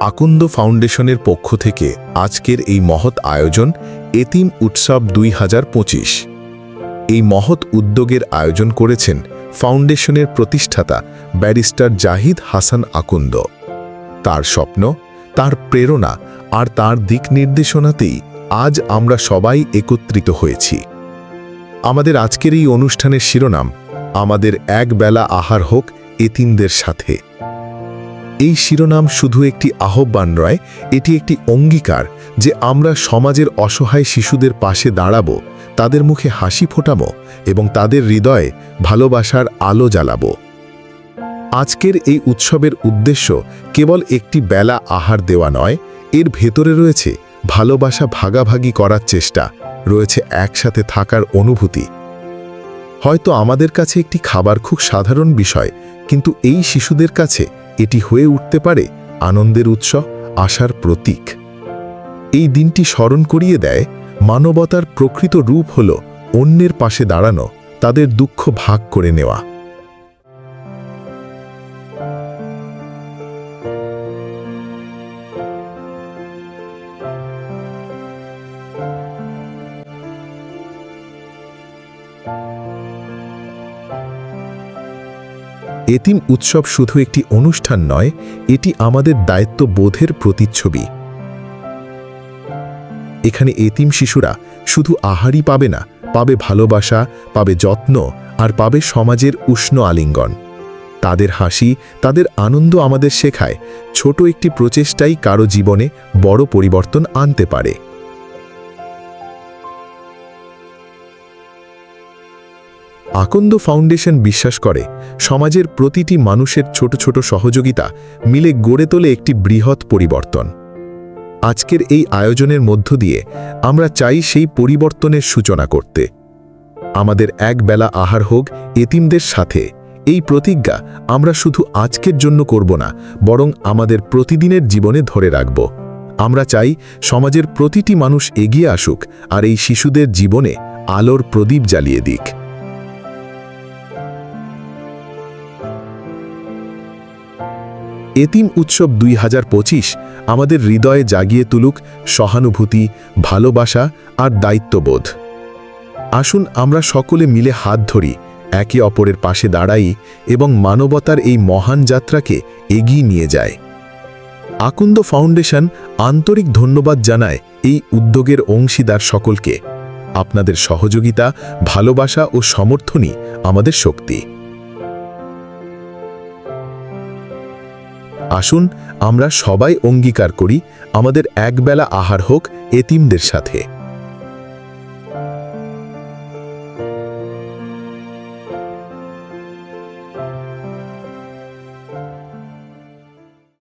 আকন্দ ফাউন্ডেশনের পক্ষ থেকে আজকের এই মহৎ আয়োজন এতিম উৎসব দুই হাজার পঁচিশ। এই মহৎ উদ্যোগের আয়োজন করেছেন ফাউন্ডেশনের প্রতিষ্ঠাতা ব্যারিস্টার জাহিদ হাসান আকুন্দ। তার স্বপ্ন, তার প্রেরণা আর তার দিক নির্দেশনাতেই আজ আমরা সবাই একত্রিত হয়েছি। আমাদের আজকের এই অনুষ্ঠানের শিরোনাম, আমাদের এক বেলা আহার হোক এতিমদের সাথে। এই শিরোনাম শুধু একটি আহ্বান নয়, এটি একটি অঙ্গীকার যে আমরা সমাজের অসহায় শিশুদের পাশে দাঁড়াবো, তাদের মুখে হাসি ফোটাবো এবং তাদের হৃদয়ে ভালোবাসার আলো জ্বালাবো। আজকের এই উৎসবের উদ্দেশ্য কেবল একটি বেলা আহার দেওয়া নয়, এর ভেতরে রয়েছে ভালোবাসা ভাগাভাগি করার চেষ্টা, রয়েছে একসাথে থাকার অনুভূতি। হয়তো আমাদের কাছে একটি খাবার খুব সাধারণ বিষয়, কিন্তু এই শিশুদের কাছে এটি হয়ে উঠতে পারে আনন্দের উৎস আশার প্রতীক। এই দিনটি স্মরণ করিয়ে দেয়, মানবতার প্রকৃত রূপ হল অন্যের পাশে দাঁড়ানো, তাদের দুঃখ ভাগ করে নেওয়া। এতিম উৎসব শুধু একটি অনুষ্ঠান নয়, এটি আমাদের দায়িত্ববোধের প্রতিচ্ছবি। এখানে এতিম শিশুরা শুধু আহারই পাবে না, পাবে ভালোবাসা, পাবে যত্ন আর পাবে সমাজের উষ্ণ আলিঙ্গন। তাদের হাসি, তাদের আনন্দ আমাদের শেখায়, ছোট একটি প্রচেষ্টাই কারও জীবনে বড় পরিবর্তন আনতে পারে। আকন্দ ফাউন্ডেশন বিশ্বাস করে, সমাজের প্রতিটি মানুষের ছোট ছোট সহযোগিতা মিলে গড়ে তোলে একটি বৃহৎ পরিবর্তন। আজকের এই আয়োজনের মধ্য দিয়ে আমরা চাই সেই পরিবর্তনের সূচনা করতে। আমাদের এক বেলা আহার হোক এতিমদের সাথে। এই প্রতিজ্ঞা আমরা শুধু আজকের জন্য করব না, বরং আমাদের প্রতিদিনের জীবনে ধরে রাখব। আমরা চাই সমাজের প্রতিটি মানুষ এগিয়ে আসুক আর এই শিশুদের জীবনে আলোর প্রদীপ জ্বালিয়ে দিক। এতিম উৎসব দুই হাজার পঁচিশ আমাদের হৃদয়ে জাগিয়ে তুলুক সহানুভূতি, ভালোবাসা আর দায়িত্ববোধ। আসুন আমরা সকলে মিলে হাত ধরি, একে অপরের পাশে দাঁড়াই এবং মানবতার এই মহান যাত্রাকে এগিয়ে নিয়ে যায় আকুন্দ ফাউন্ডেশন আন্তরিক ধন্যবাদ জানায় এই উদ্যোগের অংশীদার সকলকে। আপনাদের সহযোগিতা, ভালোবাসা ও সমর্থনই আমাদের শক্তি। আসুন আমরা সবাই অঙ্গীকার করি আমাদের একবেলা আহার হোক এতিমদের সাথে।